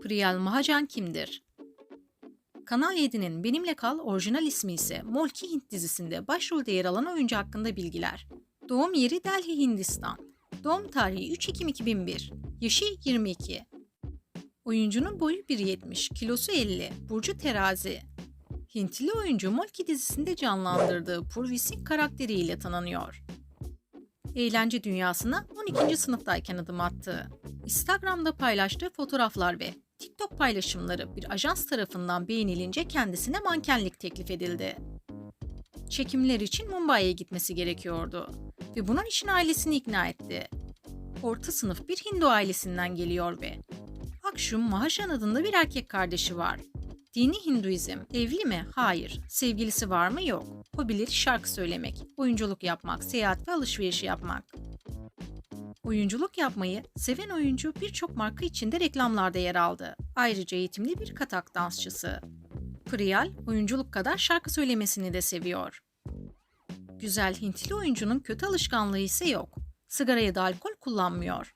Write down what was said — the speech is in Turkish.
Priyal Mahajan kimdir? Kanal 7'nin Benimle Kal orijinal ismi ise Molki Hint dizisinde başrolde yer alan oyuncu hakkında bilgiler. Doğum yeri Delhi, Hindistan. Doğum tarihi 3 Ekim 2001. Yaşı 22. Oyuncunun boyu 1.70, kilosu 50, burcu terazi. Hintli oyuncu Molki dizisinde canlandırdığı Purvi Singh karakteriyle tanınıyor. Eğlence dünyasına 12. sınıftayken adım attı. Instagram'da paylaştığı fotoğraflar ve TikTok paylaşımları bir ajans tarafından beğenilince kendisine mankenlik teklif edildi. Çekimler için Mumbai'ye gitmesi gerekiyordu ve bunun için ailesini ikna etti. Orta sınıf bir Hindu ailesinden geliyor ve Akşum Mahajan adında bir erkek kardeşi var. Dini Hinduizm, evli mi? Hayır. Sevgilisi var mı? Yok. Hobileri şarkı söylemek, oyunculuk yapmak, seyahat ve alışveriş yapmak. Oyunculuk yapmayı seven oyuncu birçok marka içinde reklamlarda yer aldı. Ayrıca eğitimli bir katak dansçısı. Priyal, oyunculuk kadar şarkı söylemesini de seviyor. Güzel Hintli oyuncunun kötü alışkanlığı ise yok. Sigara ya da alkol kullanmıyor.